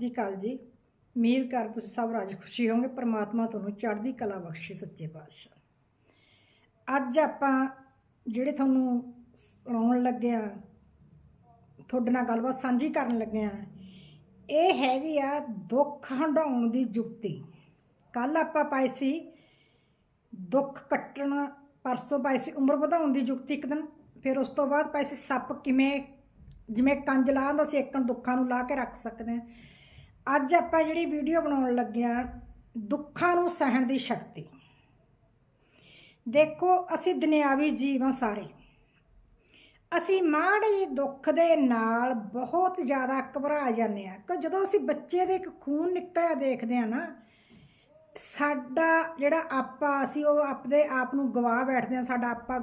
ਸ੍ਰੀ ਅਕਾਲ ਜੀ। ਉਮੀਦ ਕਰ ਤੁਸੀਂ ਸਭ ਰਾਜ ਖੁਸ਼ੀ ਹੋਵੋਗੇ। ਪ੍ਰਮਾਤਮਾ ਤੁਹਾਨੂੰ ਚੜ੍ਹਦੀ ਕਲਾ ਬਖਸ਼ੇ ਸੱਚੇ ਪਾਤਸ਼ਾਹ। ਅੱਜ ਆਪਾਂ ਜਿਹੜੇ ਤੁਹਾਨੂੰ ਸੁਣਾਉਣ ਲੱਗਿਆ ਤੁਹਾਡੇ ਨਾਲ ਗੱਲਬਾਤ ਸਾਂਝੀ ਕਰਨ ਲੱਗੇ ਆ, ਇਹ ਹੈਗੀ ਆ ਦੁੱਖ ਹੰਡਾਉਣ ਦੀ ਜੁਗਤੀ। ਕੱਲ ਆਪਾਂ ਪਾਈ ਸੀ, ਦੁੱਖ ਕੱਟਣ ਪਰਸੋਂ ਪਾਈ ਸੀ ਉਮਰ ਵਧਾਉਣ ਦੀ ਜੁਗਤੀ ਇੱਕ ਦਿਨ, ਫਿਰ ਉਸ ਤੋਂ ਬਾਅਦ ਪਾਈ ਸੀ ਸੱਪ ਕਿਵੇਂ, ਜਿਵੇਂ ਕੰਜ ਲਾਉਂਦਾ ਸੀ ਇੱਕਣ ਦੁੱਖਾਂ ਨੂੰ ਲਾ ਕੇ ਰੱਖ ਸਕਦੇ ਆ। ਅੱਜ ਆਪਾਂ ਜਿਹੜੀ ਵੀਡੀਓ ਬਣਾਉਣ ਲੱਗੇ ਆ ਦੁੱਖਾਂ ਨੂੰ ਸਹਿਣ ਦੀ ਸ਼ਕਤੀ। ਦੇਖੋ, ਅਸੀਂ ਦੁਨਿਆਵੀ ਜੀਵ ਹਾਂ ਸਾਰੇ। ਅਸੀਂ ਮਾੜੇ ਜਿਹੇ ਦੁੱਖ ਦੇ ਨਾਲ ਬਹੁਤ ਜ਼ਿਆਦਾ ਘਬਰਾ ਜਾਂਦੇ ਆ ਕਿ ਜਦੋਂ ਅਸੀਂ ਬੱਚੇ ਦੇ ਇੱਕ ਖੂਨ ਨਿਕਲਿਆ ਦੇਖਦੇ ਆ ਨਾ, ਸਾਡਾ ਜਿਹੜਾ ਆਪਾ ਅਸੀਂ ਉਹ ਆਪਣੇ ਆਪ ਨੂੰ ਗਵਾ ਬੈਠਦੇ ਆ ਸਾਡਾ ਆਪਾ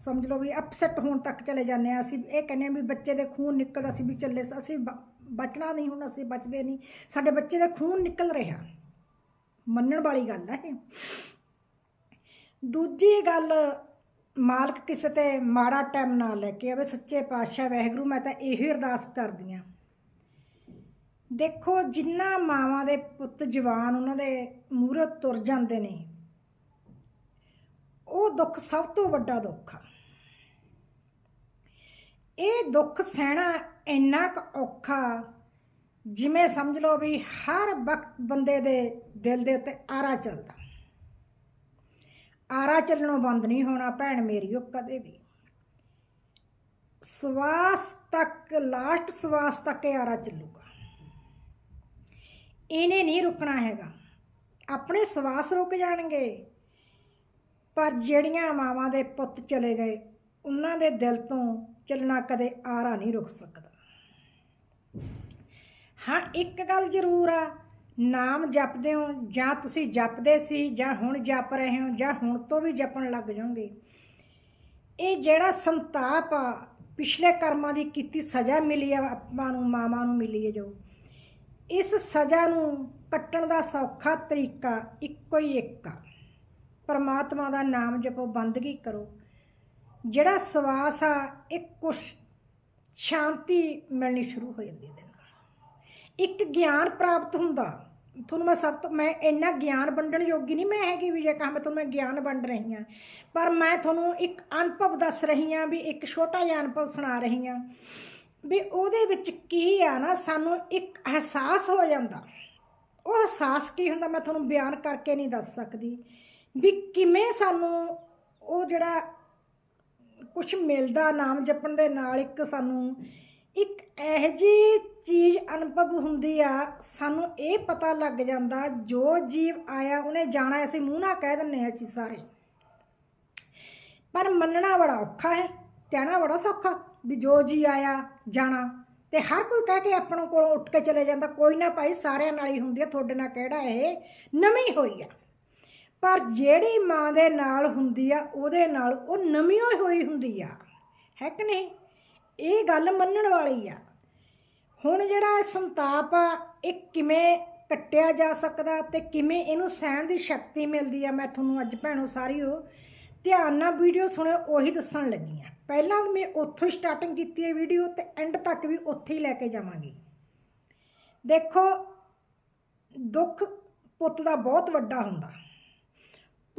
ਸਮਝ ਲਓ ਵੀ ਅਪਸੈਟ ਹੋਣ ਤੱਕ ਚਲੇ ਜਾਂਦੇ ਆ। ਅਸੀਂ ਇਹ ਕਹਿੰਦੇ ਆ ਵੀ ਬੱਚੇ ਦੇ ਖੂਨ ਨਿਕਲਦਾ ਅਸੀਂ ਵੀ ਚੱਲੇ, ਅਸੀਂ ਬ- ਬਚਣਾ ਨਹੀਂ ਹੁਣ, ਅਸੀਂ ਬਚਦੇ ਨਹੀਂ। ਸਾਡੇ ਬੱਚੇ ਦੇ ਖੂਨ ਨਿਕਲ ਰਿਹਾ। ਮੰਨਣ ਵਾਲੀ ਗੱਲ ਹੈ ਇਹ। ਦੂਜੀ ਗੱਲ, ਮਾਲਕ ਕਿਸੇ ਤੇ ਮਾੜਾ ਟਾਈਮ ਨਾ ਲੈ ਕੇ ਆਵੇ। ਸੱਚੇ ਪਾਤਸ਼ਾਹ ਵਾਹਿਗੁਰੂ, ਮੈਂ ਤਾਂ ਇਹੀ ਅਰਦਾਸ ਕਰਦੀ ਆ। ਦੇਖੋ, ਜਿੰਨਾ ਮਾਵਾਂ ਦੇ ਪੁੱਤ ਜਵਾਨ ਉਹਨਾਂ ਦੇ ਮੂਹਰੇ ਤੁਰ ਜਾਂਦੇ ਨੇ, ਉਹ ਦੁੱਖ ਸਭ ਤੋਂ ਵੱਡਾ ਦੁੱਖ ਆ। ਇਹ ਦੁੱਖ ਸਹਿਣਾ ਇੰਨਾ ਕੁ ਔਖਾ, ਜਿਵੇਂ ਸਮਝ ਲਓ ਵੀ ਹਰ ਵਕਤ ਬੰਦੇ ਦੇ ਦਿਲ ਦੇ ਉੱਤੇ ਆਰਾ ਚੱਲਦਾ। ਆਰਾ ਚੱਲਣੋਂ ਬੰਦ ਨਹੀਂ ਹੋਣਾ ਭੈਣ ਮੇਰੀ, ਉਹ ਕਦੇ ਵੀ। ਸਵਾਸ ਤੱਕ, ਲਾਸਟ ਸਵਾਸ ਤੱਕ ਇਹ ਆਰਾ ਚੱਲੂਗਾ। ਇਹਨੇ ਨਹੀਂ ਰੁਕਣਾ ਹੈਗਾ। ਆਪਣੇ ਸਵਾਸ ਰੁਕ ਜਾਣਗੇ, ਪਰ ਜਿਹੜੀਆਂ ਮਾਵਾਂ ਦੇ ਪੁੱਤ ਚਲੇ ਗਏ ਉਹਨਾਂ ਦੇ ਦਿਲ ਤੋਂ ਚੱਲਣਾ ਕਦੇ ਆਰਾ ਨਹੀਂ ਰੁਕ ਸਕਦਾ। ਹਾਂ, ਇੱਕ ਗੱਲ ਜ਼ਰੂਰ ਆ, ਨਾਮ ਜਪਦੇ ਹੋ, ਜਾਂ ਤੁਸੀਂ ਜਪਦੇ ਸੀ, ਜਾਂ ਹੁਣ ਜਪ ਰਹੇ ਹੋ, ਜਾਂ ਹੁਣ ਤੋਂ ਵੀ ਜਪਣ ਲੱਗ ਜਾਓਗੇ। ਇਹ ਜਿਹੜਾ ਸੰਤਾਪ ਆ, ਪਿਛਲੇ ਕਰਮਾਂ ਦੀ ਕੀਤੀ ਸਜ਼ਾ ਮਿਲੀ ਆ, ਆਪਾਂ ਨੂੰ, ਮਾਵਾਂ ਨੂੰ ਮਿਲੀ ਹੈ ਜੋ। ਇਸ ਸਜ਼ਾ ਨੂੰ ਕੱਟਣ ਦਾ ਸੌਖਾ ਤਰੀਕਾ ਇੱਕੋ ਹੀ ਇੱਕ ਆ। ਪਰਮਾਤਮਾ ਦਾ ਨਾਮ ਜਪੋ, ਬੰਦਗੀ ਕਰੋ। ਜਿਹੜਾ ਸਵਾਸ ਆ, ਇਹ ਕੁਛ ਸ਼ਾਂਤੀ ਮਿਲਣੀ ਸ਼ੁਰੂ ਹੋ ਜਾਂਦੀ ਇਹਦੇ ਇੱਕ ਗਿਆਨ ਪ੍ਰਾਪਤ ਹੁੰਦਾ। ਤੁਹਾਨੂੰ ਮੈਂ ਸਭ ਤੋਂ ਮੈਂ ਇੰਨਾ ਗਿਆਨ ਵੰਡਣ ਯੋਗੀ ਨਹੀਂ ਮੈਂ ਹੈਗੀ ਵੀ ਜੇ ਕਹਾਂ ਮੈਂ ਤੁਹਾਨੂੰ ਮੈਂ ਗਿਆਨ ਵੰਡ ਰਹੀ ਹਾਂ। ਪਰ ਮੈਂ ਤੁਹਾਨੂੰ ਇੱਕ ਅਨੁਭਵ ਦੱਸ ਰਹੀ ਹਾਂ ਵੀ ਇੱਕ ਛੋਟਾ ਜਿਹਾ ਅਨੁਭਵ ਸੁਣਾ ਰਹੀ ਹਾਂ ਵੀ ਉਹਦੇ ਵਿੱਚ ਕੀ ਆ ਨਾ, ਸਾਨੂੰ ਇੱਕ ਅਹਿਸਾਸ ਹੋ ਜਾਂਦਾ। ਉਹ ਅਹਿਸਾਸ ਕੀ ਹੁੰਦਾ ਮੈਂ ਤੁਹਾਨੂੰ ਬਿਆਨ ਕਰਕੇ ਨਹੀਂ ਦੱਸ ਸਕਦੀ ਵੀ ਕਿਵੇਂ ਸਾਨੂੰ ਉਹ ਜਿਹੜਾ ਕੁਝ ਮਿਲਦਾ ਨਾਮ ਜਪਣ ਦੇ ਨਾਲ ਇੱਕ ਸਾਨੂੰ ਇੱਕ ਇਹੋ ਜਿਹੀ ਚੀਜ਼ ਅਨੁਭਵ ਹੁੰਦੀ ਆ, ਸਾਨੂੰ ਇਹ ਪਤਾ ਲੱਗ ਜਾਂਦਾ, ਜੋ ਜੀਵ ਆਇਆ ਉਹਨੇ ਜਾਣਾ ਅਸੀਂ ਮੂੰਹ ਨਾਲ ਕਹਿ ਦਿੰਨੇ ਆ ਜੀ ਸਾਰੇ। ਪਰ ਮੰਨਣਾ ਬੜਾ ਔਖਾ ਹੈ, ਕਹਿਣਾ ਬੜਾ ਸੌਖਾ ਵੀ ਜੋ ਜੀ ਆਇਆ, ਜਾਣਾ। ਤੇ ਹਰ ਕੋਈ ਕਹਿ ਕੇ ਆਪਣੇ ਕੋਲ ਉੱਠ ਕੇ ਚਲੇ ਜਾਂਦਾ, ਕੋਈ ਨਾ ਭਾਈ ਸਾਰਿਆਂ ਨਾਲ ਹੀ ਹੁੰਦੀ ਆ ਤੁਹਾਡੇ ਨਾਲ ਕਿਹੜਾ ਇਹ ਨਵੀਂ ਹੋਈ ਆ। ਪਰ ਜਿਹੜੀ ਮਾਂ ਦੇ ਨਾਲ ਹੁੰਦੀ ਆ, ਉਹਦੇ ਨਾਲ ਉਹ ਨਵੀਂ ਹੋਈ ਹੋਈ ਹੁੰਦੀ ਆ। ਹੈ ਕਿ ਨਹੀਂ? ਇਹ ਗੱਲ ਮੰਨਣ ਵਾਲੀ ਆ। ਹੁਣ ਜਿਹੜਾ ਇਹ ਸੰਤਾਪ ਆ, ਇਹ ਕਿਵੇਂ ਕੱਟਿਆ ਜਾ ਸਕਦਾ ਤੇ ਕਿਵੇਂ ਇਹਨੂੰ ਸਹਿਣ ਦੀ ਸ਼ਕਤੀ ਮਿਲਦੀ ਆ, ਮੈਂ ਤੁਹਾਨੂੰ ਅੱਜ ਭੈਣੋ ਸਾਰੀਓ ਧਿਆਨ ਨਾਲ ਵੀਡੀਓ ਸੁਣਿਓ, ਉਹੀ ਦੱਸਣ ਲੱਗੀ ਆ। ਪਹਿਲਾਂ ਮੈਂ ਉੱਥੋਂ ਹੀ ਸਟਾਰਟਿੰਗ ਕੀਤੀ ਹੈ ਵੀਡੀਓ ਤੇ ਐਂਡ ਤੱਕ ਵੀ ਉੱਥੇ ਹੀ ਲੈ ਕੇ ਜਾਵਾਂਗੀ। ਦੇਖੋ, ਦੁੱਖ ਪੁੱਤ ਦਾ ਬਹੁਤ ਵੱਡਾ ਹੁੰਦਾ।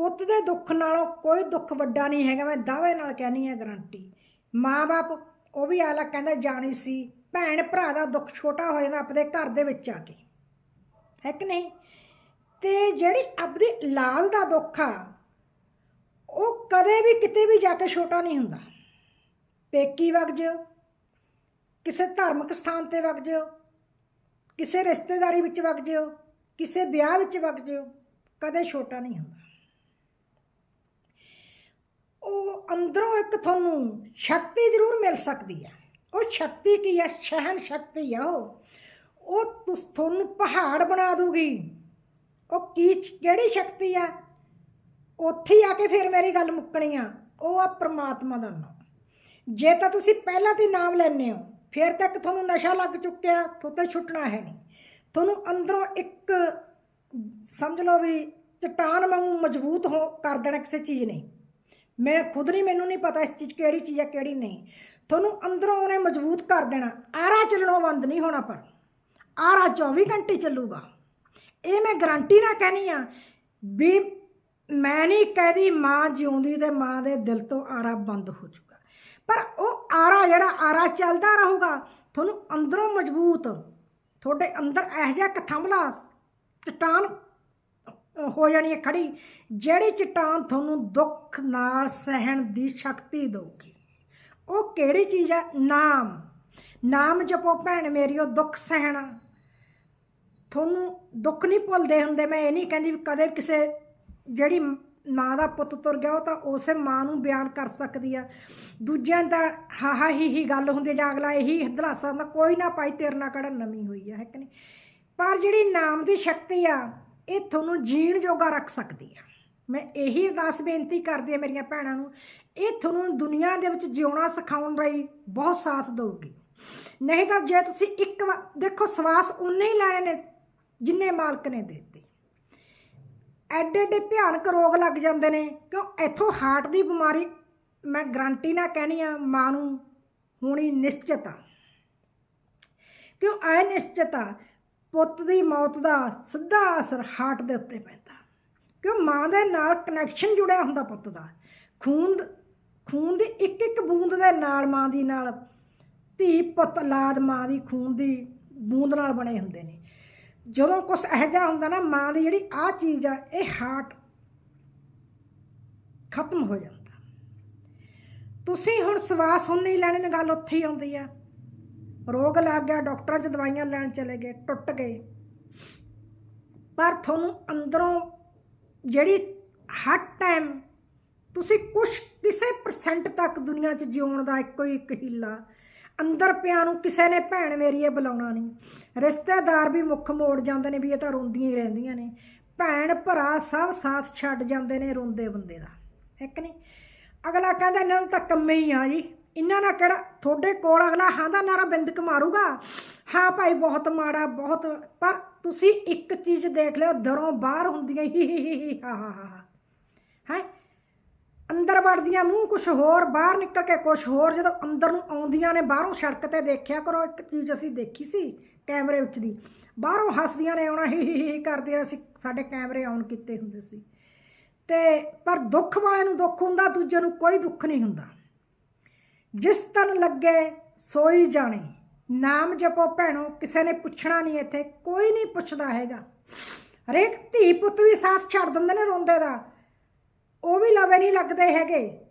ਪੁੱਤ ਦੇ ਦੁੱਖ ਨਾਲੋਂ ਕੋਈ ਦੁੱਖ ਵੱਡਾ ਨਹੀਂ ਹੈਗਾ, ਮੈਂ ਦਾਅਵੇ ਨਾਲ ਕਹਿਣੀ ਹੈ ਗਰੰਟੀ। ਮਾਂ-ਬਾਪ ਉਹ ਵੀ ਆਲਾ ਕਹਿੰਦਾ ਜਾਣੀ ਸੀ, ਭੈਣ ਭਰਾ ਦਾ ਦੁੱਖ ਛੋਟਾ ਹੋ ਜਾਂਦਾ ਆਪਣੇ ਘਰ ਦੇ ਵਿੱਚ ਆ ਕੇ। ਹੈ ਕਿ ਨਹੀਂ? ਤੇ ਜਿਹੜੀ ਆਪਣੀ ਲਾਲ ਦਾ ਦੁੱਖ ਆ, ਉਹ ਕਦੇ ਵੀ ਕਿਤੇ ਵੀ ਜਾ ਕੇ ਛੋਟਾ ਨਹੀਂ ਹੁੰਦਾ। ਪੇਕੀ ਵਗ ਜਿਓ, ਕਿਸੇ ਧਾਰਮਿਕ ਸਥਾਨ ਤੇ ਵਗ ਜਿਓ, ਕਿਸੇ ਰਿਸ਼ਤੇਦਾਰੀ ਵਿੱਚ ਵਗ ਜਿਓ, ਕਿਸੇ ਵਿਆਹ ਵਿੱਚ ਵਗ ਜਿਓ, ਕਦੇ ਛੋਟਾ ਨਹੀਂ ਹੁੰਦਾ। ਉਹ ਅੰਦਰੋਂ ਇੱਕ ਤੁਹਾਨੂੰ ਸ਼ਕਤੀ ਜ਼ਰੂਰ ਮਿਲ ਸਕਦੀ ਹੈ। ਉਹ ਸ਼ਕਤੀ ਕੀ ਹੈ? ਸਹਿਨ ਸ਼ਕਤੀ ਆ ਉਹ। ਉਹ ਤੁਸ, ਤੁਹਾਨੂੰ ਪਹਾੜ ਬਣਾ ਦੂਗੀ। ਉਹ ਕੀ ਕਿਹੜੀ ਸ਼ਕਤੀ ਆ? ਉੱਥੇ ਹੀ ਆ ਕੇ ਫਿਰ ਮੇਰੀ ਗੱਲ ਮੁੱਕਣੀ ਆ। ਉਹ ਆ ਪ੍ਰਮਾਤਮਾ ਦਾ ਨਾਮ। ਜੇ ਤਾਂ ਤੁਸੀਂ ਪਹਿਲਾਂ ਤੇ ਨਾਮ ਲੈਣੇ ਹੋ, ਫਿਰ ਤੱਕ ਤੁਹਾਨੂੰ ਨਸ਼ਾ ਲੱਗ ਚੁੱਕਿਆ ਤੁਹਾਤੇ ਛੁੱਟਣਾ ਹੈ ਨਹੀਂ। ਤੁਹਾਨੂੰ ਅੰਦਰੋਂ ਇੱਕ, ਸਮਝ ਲਓ ਵੀ, ਚਟਾਨ ਵਾਂਗੂ ਮਜ਼ਬੂਤ ਹੋ, ਕਰ ਦੇਣਾ ਕਿਸੇ ਚੀਜ਼ ਨੇ। ਮੈਂ ਖੁਦ ਨਹੀਂ, ਮੈਨੂੰ ਨਹੀਂ ਪਤਾ ਇਸ ਚੀਜ਼ ਕਿਹੜੀ ਚੀਜ਼ ਹੈ ਕਿਹੜੀ ਨਹੀਂ। ਤੁਹਾਨੂੰ ਅੰਦਰੋਂ ਉਹਨੇ ਮਜ਼ਬੂਤ ਕਰ ਦੇਣਾ। ਆਰਾ ਚੱਲਣੋਂ ਬੰਦ ਨਹੀਂ ਹੋਣਾ ਪਰ। ਆਰਾ 24 ਘੰਟੇ ਚੱਲੂਗਾ। ਇਹ ਮੈਂ ਗਾਰੰਟੀ ਨਾਲ ਕਹਿਨੀ ਆ ਵੀ ਮੈਂ ਨਹੀਂ ਕਹਦੀ ਮਾਂ ਜਿਉਂਦੀ ਤੇ ਮਾਂ ਦੇ ਦਿਲ ਤੋਂ ਆਰਾ ਬੰਦ ਹੋ ਜਾਊਗਾ। ਪਰ ਉਹ ਆਰਾ ਜਿਹੜਾ ਆਰਾ ਚੱਲਦਾ ਰਹੂਗਾ, ਤੁਹਾਨੂੰ ਅੰਦਰੋਂ ਮਜ਼ਬੂਤ, ਤੁਹਾਡੇ ਅੰਦਰ ਇਹ ਜਿਹਾ ਕਥਮਲਾ ਚਟਾਨ ਹੋ ਜਾਣੀ ਹੈ ਖੜੀ, ਜਿਹੜੀ ਚਟਾਨ ਤੁਹਾਨੂੰ ਦੁੱਖ ਨਾਲ ਸਹਿਣ ਦੀ ਸ਼ਕਤੀ ਦੇਊਗੀ। ਉਹ ਕਿਹੜੀ ਚੀਜ਼ ਹੈ? ਨਾਮ। ਨਾਮ ਜਪੋ ਭੈਣ ਮੇਰੀ, ਉਹ ਦੁੱਖ ਸਹਿਣਾ। ਤੁਹਾਨੂੰ ਦੁੱਖ ਨਹੀਂ ਭੁੱਲਦੇ ਹੁੰਦੇ। ਮੈਂ ਇਹ ਨਹੀਂ ਕਹਿੰਦੀ ਵੀ ਕਦੇ ਕਿਸੇ ਜਿਹੜੀ ਮਾਂ ਦਾ ਪੁੱਤ ਤੁਰ ਗਿਆ, ਉਹ ਤਾਂ ਉਸੇ ਮਾਂ ਨੂੰ ਬਿਆਨ ਕਰ ਸਕਦੀ ਆ। ਦੂਜਿਆਂ ਦਾ ਹਾ ਹੀ ਹੀ ਗੱਲ ਹੁੰਦੀ ਆ, ਜਾਂ ਅਗਲਾ ਇਹੀ ਦਲਾਸਾ ਹੁੰਦਾ, ਕੋਈ ਨਾ ਪਾਈ ਤੇਰੇ ਨਾਲ ਕਿਹੜਾ ਨਵੀਂ ਹੋਈ ਆ, ਹੈ ਕਿ ਨਹੀਂ? ਪਰ ਜਿਹੜੀ ਨਾਮ ਦੀ ਸ਼ਕਤੀ ਆ ਇਹ ਤੁਹਾਨੂੰ ਜੀਣ ਜੋਗਾ ਰੱਖ ਸਕਦੀ ਹੈ ਮੈਂ ਇਹੀ ਅਰਦਾਸ ਬੇਨਤੀ ਕਰਦੀ ਹਾਂ ਮੇਰੀਆਂ ਭੈਣਾਂ ਨੂੰ, ਇਹ ਤੁਹਾਨੂੰ ਦੁਨੀਆ ਦੇ ਵਿੱਚ ਜਿਉਣਾ ਸਿਖਾਉਣ ਲਈ ਬਹੁਤ ਸਾਥ ਦੇਊਗੀ। ਨਹੀਂ ਤਾਂ ਜੇ ਤੁਸੀਂ ਇੱਕ ਵਾ- ਦੇਖੋ, ਸਵਾਸ ਉਨੇ ਹੀ ਲੈਣੇ ਨੇ ਜਿੰਨੇ ਮਾਲਕ ਨੇ ਦੇ ਦਿੱਤੇ। ਐਡੇ ਐਡੇ ਭਿਆਨਕ ਰੋਗ ਲੱਗ ਜਾਂਦੇ ਨੇ, ਕਿਉਂ ਇੱਥੋਂ ਹਾਰਟ ਦੀ ਬਿਮਾਰੀ ਮੈਂ ਗਰੰਟੀ ਨਾਲ ਕਹਿਣੀ ਆ, ਮਾਂ ਨੂੰ ਹੋਣੀ ਨਿਸ਼ਚਿਤ ਆ। ਕਿਉਂ ਐ ਨਿਸ਼ਚਿਤ ਆ ਪੁੱਤ ਦੀ ਮੌਤ ਦਾ ਸਿੱਧਾ ਅਸਰ ਹਾਰਟ ਦੇ ਉੱਤੇ ਪੈਂਦਾ। ਕਿਉਂ? ਮਾਂ ਦੇ ਨਾਲ ਕਨੈਕਸ਼ਨ ਜੁੜਿਆ ਹੁੰਦਾ ਪੁੱਤ ਦਾ। ਖੂਨ ਖੂਨ ਦੀ ਇੱਕ ਇੱਕ ਬੂੰਦ ਦੇ ਨਾਲ ਮਾਂ ਦੀ ਨਾਲ, ਧੀ ਪੁੱਤ ਔਲਾਦ ਮਾਂ ਦੀ ਖੂਨ ਦੀ ਬੂੰਦ ਨਾਲ ਬਣੇ ਹੁੰਦੇ ਨੇ। ਜਦੋਂ ਕੁਝ ਇਹੋ ਜਿਹਾ ਹੁੰਦਾ ਨਾ, ਮਾਂ ਦੀ ਜਿਹੜੀ ਆ ਚੀਜ਼ ਆ, ਇਹ ਹਾਰਟ ਖਤਮ ਹੋ ਜਾਂਦਾ। ਤੁਸੀਂ ਹੁਣ ਸਵਾਸ ਹੁਣ ਨਹੀਂ ਲੈਣੇ ਨੇ ਗੱਲ ਉੱਥੇ ਹੀ ਆਉਂਦੀ ਆ। ਰੋਗ ਲੱਗ ਗਿਆ, ਡਾਕਟਰਾਂ 'ਚ ਦਵਾਈਆਂ ਲੈਣ ਚਲੇ ਗਏ, ਟੁੱਟ ਗਏ। ਪਰ ਤੁਹਾਨੂੰ ਅੰਦਰੋਂ ਜਿਹੜੀ ਹਰ ਟਾਈਮ ਤੁਸੀਂ ਕੁਛ ਕਿਸੇ ਪਰਸੈਂਟ ਤੱਕ ਦੁਨੀਆ 'ਚ ਜਿਉਣ ਦਾ ਇੱਕੋ ਹੀ ਇੱਕ ਹੀਲਾ। ਅੰਦਰ ਪਿਆ ਨੂੰ ਕਿਸੇ ਨੇ ਭੈਣ ਮੇਰੀ ਇਹ ਬੁਲਾਉਣਾ ਨਹੀਂ। ਰਿਸ਼ਤੇਦਾਰ ਵੀ ਮੁੱਖ ਮੋੜ ਜਾਂਦੇ ਨੇ ਵੀ ਇਹ ਤਾਂ ਰੋਂਦੀਆਂ ਹੀ ਰਹਿੰਦੀਆਂ ਨੇ। ਭੈਣ ਭਰਾ ਸਭ ਸਾਥ ਛੱਡ ਜਾਂਦੇ ਨੇ ਰੋਂਦੇ ਬੰਦੇ ਦਾ। ਇੱਕ ਨਹੀਂ? ਅਗਲਾ ਕਹਿੰਦਾ, ਇਹਨਾਂ ਨੂੰ ਤਾਂ ਕੰਮੇ ਹੀ ਆ ਜੀ। ਇਹਨਾਂ ਨਾਲ ਕਿਹੜਾ ਤੁਹਾਡੇ ਕੋਲ ਅਗਲਾ ਹਾਂ ਦਾ ਨਾਰਾ ਬਿੰਦਕ ਮਾਰੂਗਾ। ਹਾਂ ਭਾਈ, ਬਹੁਤ ਮਾੜਾ, ਬਹੁਤ, ਪਰ ਤੁਸੀਂ ਇੱਕ ਚੀਜ਼ ਦੇਖ ਲਿਓ ਦਰੋਂ ਬਾਹਰ ਹੁੰਦੀਆਂ ਹੀ ਹੀ ਹੀ ਹੀ, ਹਾ ਹਾ ਹਾ, ਹੈ। ਅੰਦਰ ਵੜਦੀਆਂ ਮੂੰਹ ਕੁਝ ਹੋਰ, ਬਾਹਰ ਨਿਕਲ ਕੇ ਕੁਝ ਹੋਰ, ਜਦੋਂ ਅੰਦਰ ਨੂੰ ਆਉਂਦੀਆਂ ਨੇ, ਬਾਹਰੋਂ ਸੜਕ ਤੇ ਦੇਖਿਆ ਕਰੋ, ਇੱਕ ਚੀਜ਼ ਅਸੀਂ ਦੇਖੀ ਸੀ, ਕੈਮਰੇ ਵਿੱਚ ਦੀ। ਬਾਹਰੋਂ ਹੱਸਦੀਆਂ ਨੇ, ਆਉਣਾ ਹੀ ਹੀ ਹੀ ਕਰਦੀਆਂ ਅਸੀਂ ਸਾਡੇ ਕੈਮਰੇ ਆਨ ਕੀਤੇ ਹੁੰਦੇ ਸੀ। ਤੇ, ਪਰ ਦੁੱਖ ਵਾਲੇ ਨੂੰ ਦੁੱਖ ਹੁੰਦਾ ਦੂਜੇ ਨੂੰ ਕੋਈ ਦੁੱਖ ਨਹੀਂ ਹੁੰਦਾ। ਜਿਸ ਤਨ ਲੱਗੇ ਸੋਈ ਜਾਣੇ। ਨਾਮ ਜਪੋ ਭੈਣੋ, ਕਿਸੇ ਨੇ ਪੁੱਛਣਾ ਨਹੀਂ ਇੱਥੇ, ਕੋਈ ਨਹੀਂ ਪੁੱਛਦਾ ਹੈਗਾ। ਹਰੇਕ ਧੀ ਪੁੱਤ ਵੀ ਸਾਥ ਛੱਡ ਦਿੰਦੇ ਨੇ ਰੋਂਦੇ ਦਾ। ਉਹ ਵੀ ਲਵੇ ਨਹੀਂ ਲੱਗਦੇ ਹੈਗੇ।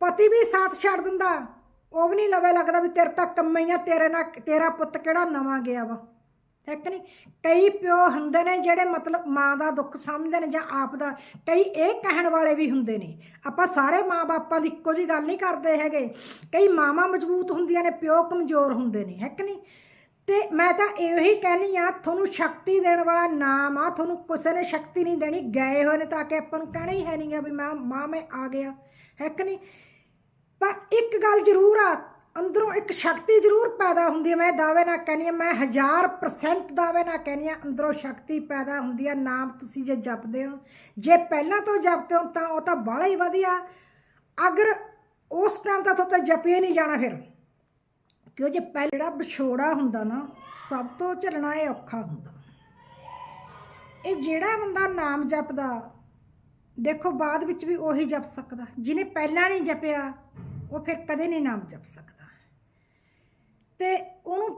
ਪਤੀ ਵੀ ਸਾਥ ਛੱਡ ਦਿੰਦਾ। ਉਹ ਵੀ ਨਹੀਂ ਲਵੇ ਲੱਗਦਾ ਵੀ ਤੇਰੇ ਤੱਕ ਕੰਮਈਆਂ, ਤੇਰੇ ਨਾਲ, ਤੇਰਾ ਪੁੱਤ ਕਿਹੜਾ ਨਵਾਂ ਗਿਆ ਵਾ। ਹੈ ਕਿ ਨਹੀਂ? ਕਈ ਪਿਓ ਹੁੰਦੇ ਨੇ ਜਿਹੜੇ ਮਤਲਬ ਮਾਂ ਦਾ ਦੁੱਖ ਸਮਝਦੇ ਨੇ ਜਾਂ ਆਪ ਦਾ। ਕਈ ਇਹ ਕਹਿਣ ਵਾਲੇ ਵੀ ਹੁੰਦੇ ਨੇ। ਆਪਾਂ ਸਾਰੇ ਮਾਂ-ਬਾਪਾਂ ਦੀ ਇੱਕੋ ਜੀ ਗੱਲ ਨਹੀਂ ਕਰਦੇ ਹੈਗੇ। ਕਈ ਮਾਵਾਂ ਮਜ਼ਬੂਤ ਹੁੰਦੀਆਂ ਨੇ, ਪਿਓ ਕਮਜ਼ੋਰ ਹੁੰਦੇ ਨੇ, ਹੈ ਕਿ ਨਹੀਂ? ਤੇ ਮੈਂ ਤਾਂ ਇਹੀ ਕਹਿੰਦੀ ਆ ਤੁਹਾਨੂੰ ਸ਼ਕਤੀ ਦੇਣ ਵਾਲਾ ਨਾਮ ਆ, ਤੁਹਾਨੂੰ ਕਿਸੇ ਨੇ ਸ਼ਕਤੀ ਨਹੀਂ ਦੇਣੀ। ਗਏ ਹੋਏ ਨੇ ਤਾਂ ਕਿ ਆਪਾਂ ਨੂੰ ਕਹਿਣਾ ਹੀ ਹੈ ਨਹੀਂ ਗਾ ਵੀ ਮੈਂ ਮਾਂ ਮੈਂ ਆ ਗਿਆ, ਹੈ ਕਿ ਨਹੀਂ? ਪਰ ਇੱਕ ਗੱਲ ਜ਼ਰੂਰ ਆ ਅੰਦਰੋਂ ਇੱਕ ਸ਼ਕਤੀ ਜ਼ਰੂਰ ਪੈਦਾ ਹੁੰਦੀ ਹੈ। ਮੈਂ ਦਾਅਵੇ ਨਾਲ ਕਹਿੰਦੀ ਹਾਂ, ਮੈਂ 1000% ਦਾਅਵੇ ਨਾਲ ਕਹਿੰਦੀ ਹਾਂ, ਅੰਦਰੋਂ ਸ਼ਕਤੀ ਪੈਦਾ ਹੁੰਦੀ ਹੈ। ਨਾਮ ਤੁਸੀਂ ਜੇ ਜਪਦੇ ਹੋ, ਜੇ ਪਹਿਲਾਂ ਤੋਂ ਜਪਦੇ ਹੋ, ਤਾਂ ਉਹ ਤਾਂ ਬਾਹਲਾ ਹੀ ਵਧੀਆ। ਅਗਰ ਉਸ ਟਾਈਮ ਤਾਂ ਤੁਹਾਡੇ ਜਪਿਆ ਨਹੀਂ ਜਾਣਾ ਫਿਰ। ਕਿਉਂ ਜੇ ਪਹਿਲਾਂ ਜਿਹੜਾ ਵਿਛੋੜਾ ਹੁੰਦਾ ਨਾ, ਸਭ ਤੋਂ ਝੱਲਣਾ ਇਹ ਔਖਾ ਹੁੰਦਾ। ਇਹ ਜਿਹੜਾ ਬੰਦਾ ਨਾਮ ਜਪਦਾ, ਦੇਖੋ ਬਾਅਦ ਵਿੱਚ ਵੀ ਉਹੀ ਜਪ ਸਕਦਾ। ਜਿਹਨੇ ਪਹਿਲਾਂ ਨਹੀਂ ਜਪਿਆ, ਉਹ ਫਿਰ ਕਦੇ ਨਹੀਂ ਨਾਮ ਜਪ ਸਕਦਾ। ਤੇ ਉਹਨੂੰ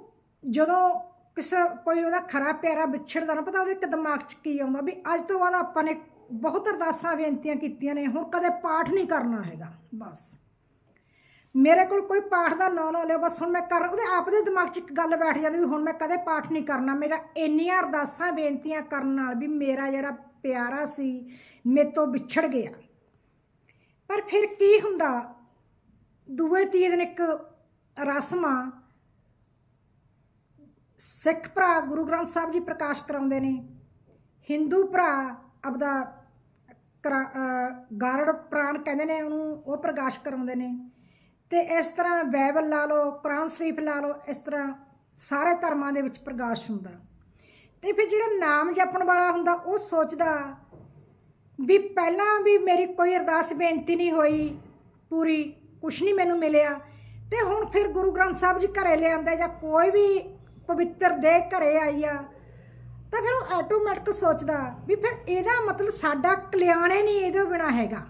ਜਦੋਂ ਕਿਸੇ, ਕੋਈ ਉਹਦਾ ਖਰਾ ਪਿਆਰਾ ਵਿਛੜਦਾ ਨਾ, ਪਤਾ ਉਹਦੇ ਇੱਕ ਦਿਮਾਗ 'ਚ ਕੀ ਆਉਂਦਾ ਵੀ ਅੱਜ ਤੋਂ ਬਾਅਦ ਆਪਾਂ ਨੇ ਬਹੁਤ ਅਰਦਾਸਾਂ ਬੇਨਤੀਆਂ ਕੀਤੀਆਂ ਨੇ, ਹੁਣ ਕਦੇ ਪਾਠ ਨਹੀਂ ਕਰਨਾ ਹੈਗਾ, ਬਸ। ਮੇਰੇ ਕੋਲ ਕੋਈ ਪਾਠ ਦਾ ਨਾਂ ਨਾ ਲਿਓ, ਬਸ ਹੁਣ ਮੈਂ ਕਰ, ਉਹਦੇ ਆਪ ਦੇ ਦਿਮਾਗ 'ਚ ਇੱਕ ਗੱਲ ਬੈਠ ਜਾਂਦੀ ਵੀ ਹੁਣ ਮੈਂ ਕਦੇ ਪਾਠ ਨਹੀਂ ਕਰਨਾ। ਮੇਰਾ ਇੰਨੀਆਂ ਅਰਦਾਸਾਂ ਬੇਨਤੀਆਂ ਕਰਨ ਨਾਲ ਵੀ ਮੇਰਾ ਜਿਹੜਾ ਪਿਆਰਾ ਸੀ, ਮੇਰੇ ਤੋਂ ਵਿਛੜ ਗਿਆ। ਪਰ ਫਿਰ ਕੀ ਹੁੰਦਾ? ਦੂਏ ਤੀਏ ਦਿਨ ਇੱਕ ਰਸਮ ਆ ਸਿੱਖ ਭਰਾ ਗੁਰੂ ਗ੍ਰੰਥ ਸਾਹਿਬ ਜੀ ਪ੍ਰਕਾਸ਼ ਕਰਾਉਂਦੇ ਨੇ। ਹਿੰਦੂ ਭਰਾ ਆਪਦਾ ਕਰਾ- ਗਾਰੜ ਪ੍ਰਾਣ ਕਹਿੰਦੇ ਨੇ, ਉਹਨੂੰ ਉਹ ਪ੍ਰਕਾਸ਼ ਕਰਾਉਂਦੇ ਨੇ। ਤੇ ਇਸ ਤਰ੍ਹਾਂ ਬਾਈਬਲ ਲਾ ਲਓ, ਕੁਰਾਨ ਸ਼ਰੀਫ ਲਾ ਲਓ, ਇਸ ਤਰ੍ਹਾਂ ਸਾਰੇ ਧਰਮਾਂ ਦੇ ਵਿੱਚ ਪ੍ਰਕਾਸ਼ ਹੁੰਦਾ। ਤੇ ਫਿਰ ਜਿਹੜਾ ਨਾਮ ਜਪਣ ਵਾਲਾ ਹੁੰਦਾ, ਉਹ ਸੋਚਦਾ ਵੀ ਪਹਿਲਾਂ ਵੀ ਮੇਰੀ ਕੋਈ ਅਰਦਾਸ ਬੇਨਤੀ ਨਹੀਂ ਹੋਈ, ਪੂਰੀ ਕੁਛ ਨਹੀਂ ਮੈਨੂੰ ਮਿਲਿਆ। ਤੇ ਹੁਣ ਫਿਰ ਗੁਰੂ ਗ੍ਰੰਥ ਸਾਹਿਬ ਜੀ ਘਰੇ ਲਿਆਂਦੇ ਜਾਂ ਕੋਈ ਵੀ ਪਵਿੱਤਰ ਦੇ ਘਰੇ ਆਈ ਆ, ਤਾਂ ਫਿਰ ਉਹ ਆਟੋਮੈਟਿਕ ਸੋਚਦਾ ਵੀ ਫਿਰ ਇਹਦਾ ਮਤਲਬ ਸਾਡਾ ਕਲਿਆਣੇ ਨਹੀਂ ਇਹਦੇ ਬਿਨਾ ਹੈਗਾ।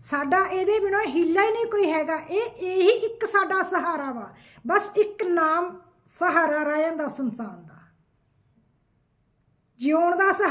ਸਾਡਾ ਇਹਦੇ ਬਿਨਾ ਹੀਲਾ ਹੀ ਨਹੀਂ ਕੋਈ ਹੈਗਾ, ਇਹ ਇਹੀ ਇੱਕ ਸਾਡਾ ਸਹਾਰਾ ਵਾ, ਬਸ ਇੱਕ ਨਾਮ ਸਹਾਰਾ ਰਹਿ ਜਾਂਦਾ ਉਸ ਇਨਸਾਨ ਦਾ। ਜਿਉਣ ਦਾ ਸਹਾਰਾ